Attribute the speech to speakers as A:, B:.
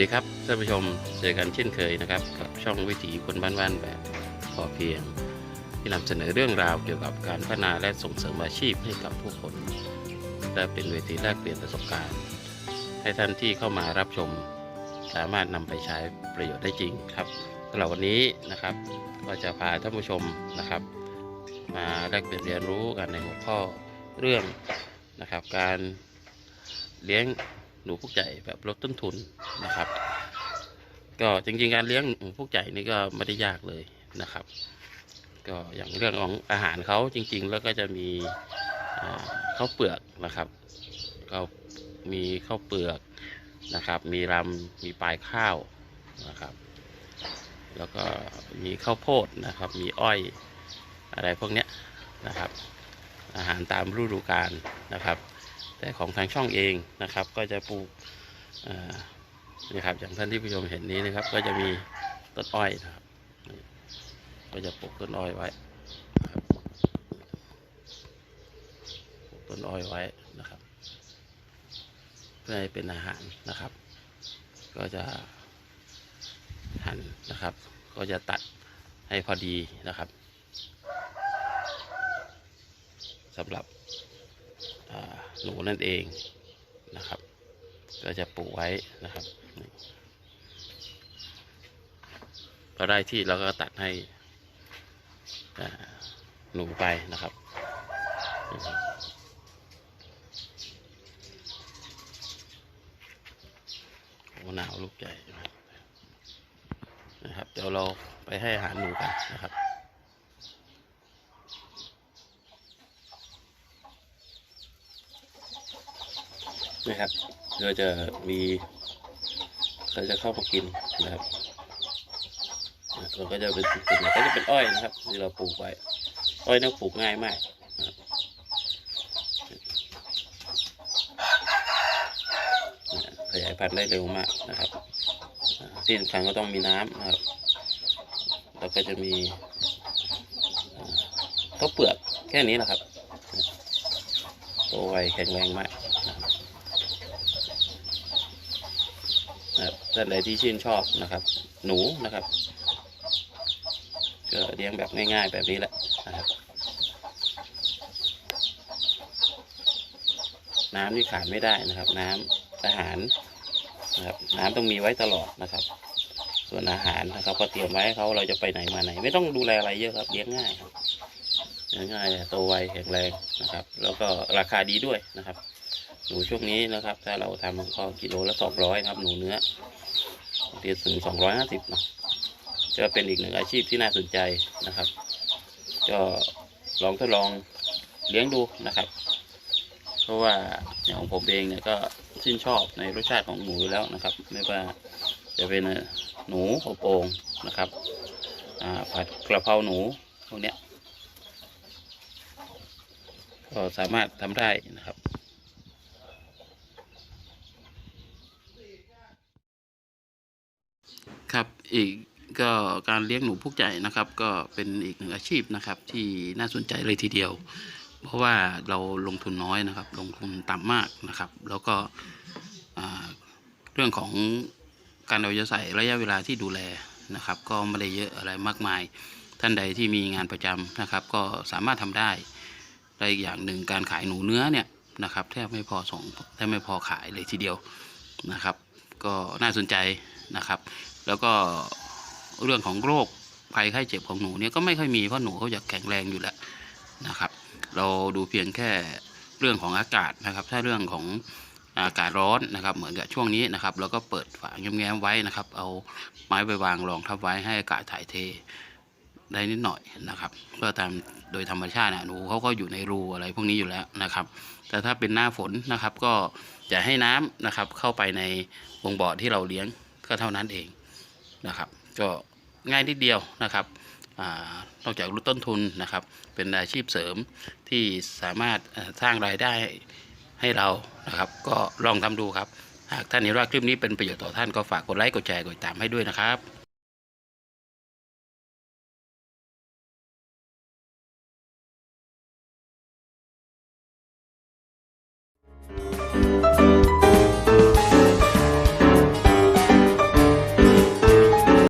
A: ดีครับท่านผู้ชมเจอกันเช่นเคยนะครับ กับช่องวิถีคนบ้านๆแบบพอเพียง ที่นำเสนอเรื่องราวเกี่ยวกับการพัฒนาและส่งเสริมอาชีพให้กับผู้คนและเป็นเวทีแลกเปลี่ยนประสบการณ์ ให้ท่านที่เข้ามารับชม สามารถนำไปใช้ประโยชน์ได้จริงครับสำหรับวันนี้นะครับ ก็จะพาท่านผู้ชมนะครับ มาแลกเปลี่ยนเรียนรู้กันในหัวข้อเรื่องนะครับ การเลี้ยง หนูพุกใหญ่แบบลดต้นทุนนะครับ ก็จริงๆการเลี้ยงหนูพุกใหญ่นี่ก็ไม่ได้ยากเลยนะครับ ก็อย่างเรื่องของอาหารเขาจริง ๆ แล้วก็จะมีข้าวเปลือกนะครับก็มีข้าวเปลือกนะครับ มีรำมีปลายข้าวนะครับ แล้วก็มีข้าวโพดนะครับ มีอ้อยอะไรพวกเนี้ยนะครับ อาหารตามฤดูกาลนะครับ แต่ของทางช่องเองนะครับ ก็จะปลูกนี่ครับอย่างท่านที่ผู้ชมเห็นนี้นะครับ ก็จะมีต้นอ้อยนะครับ ก็จะปลูกต้นอ้อยไว้ปลูกต้นอ้อยไว้นะครับ เพื่อให้เป็นอาหารนะครับ ก็จะหั่นนะครับ ก็จะตัดให้พอดีนะครับสำหรับ หนูนั่นเองนะครับ ก็จะปลูกไว้นะครับนี่พอได้ที่เราก็ตัดให้หนูไปนะครับโอ้หนาวลูกใหญ่นะครับ เดี๋ยวเราไปให้อาหารหนูกันนะครับ นะครับก็จะมีเขาจะเข้ามากินนะครับเราก็จะเป็นเป็นก็จะเป็นอ้อยนะครับที่เราปลูกไว้ อ้อยนี่ปลูกง่ายมากขยายพันธุ์ได้เร็วมากนะครับที่สำคัญก็ต้องมีน้ำนะครับ แล้วก็จะมีข้าวเปลือกแค่นี้นะครับ โตไวแข็งแรงมากนะครับ นะครับ ท่านใดที่ชื่นชอบนะครับ หนูนะครับก็เลี้ยงแบบง่ายๆแบบนี้แหละนะครับ น้ำนี่ขาดไม่ได้นะครับ น้ำอาหารนะครับ น้ำต้องมีไว้ตลอดนะครับ ส่วนอาหารนะครับก็เตรียมไว้ให้เขาเราจะไปไหนมาไหน ไม่ต้องดูแลอะไรเยอะครับเลี้ยงง่ายครับเลี้ยงง่ายโตไวแข็งแรงนะครับ แล้วก็ราคาดีด้วยนะครับ หนูช่วงนี้นะครับ ถ้าเราทำก็กิโลละสองร้อยครับ หนูเนื้อเรียนถึงสองร้อยห้าสิบเนาะก็เป็นอีกหนึ่งอาชีพที่น่าสนใจนะครับ ก็ลองทดลองเลี้ยงดูนะครับ เพราะว่าอย่างของผมเองเนี่ยก็ชื่นชอบในรสชาติของหมูแล้วนะครับ ไม่ว่าจะเป็นหนูอบโอ่งนะครับผัดกระเพราหนูพวกเนี้ยก็สามารถทำได้นะครับ ครับอีกก็การเลี้ยงหนูพุกใหญ่นะครับ ก็เป็นอีกหนึ่งอาชีพนะครับ ที่น่าสนใจเลยทีเดียว เพราะว่าเราลงทุนน้อยนะครับ ลงทุนต่ำมากนะครับ แล้วก็เรื่องของการเอาใจใส่ระยะเวลาที่ดูแลนะครับ ก็ไม่ได้เยอะอะไรมากมาย ท่านใดที่มีงานประจำนะครับ ก็สามารถทำได้และอีกอย่างหนึ่งการขายหนูเนื้อเนี่ยนะครับแทบไม่พอส่งแทบไม่พอขายเลยทีเดียวนะครับ ก็น่าสนใจนะครับ แล้วก็เรื่องของโรคภัยไข้เจ็บของหนูเนี่ยก็ไม่ค่อยมีเพราะหนูเขาอยากแข็งแรงอยู่แล้วนะครับ เราดูเพียงแค่เรื่องของอากาศนะครับ ถ้าเรื่องของอากาศร้อนนะครับ เหมือนกับช่วงนี้นะครับเราก็เปิดฝาแง้มๆไว้นะครับ เอาไม้ไปวางรองทับไว้ให้อากาศถ่ายเท ได้นิดหน่อยนะครับเพื่อตามโดยธรรมชาตินะหนูเขาก็อยู่ในรูอะไรพวกนี้อยู่แล้วนะครับ แต่ถ้าเป็นหน้าฝนนะครับก็จะให้น้ำนะครับเข้าไปในวงบ่อที่เราเลี้ยงก็เท่านั้นเองนะครับ ก็ง่ายนิดเดียวนะครับอนอกจากลดต้นทุนนะครับ เป็นอาชีพเสริมที่สามารถสร้างรายได้ให้เรานะครับ ก็ลองทำดูครับ หากท่านเห็นว่าคลิปนี้เป็นประโยชน์ต่อท่านก็ฝากกดไลค์กดแชร์กดติดตามให้ด้วยนะครับ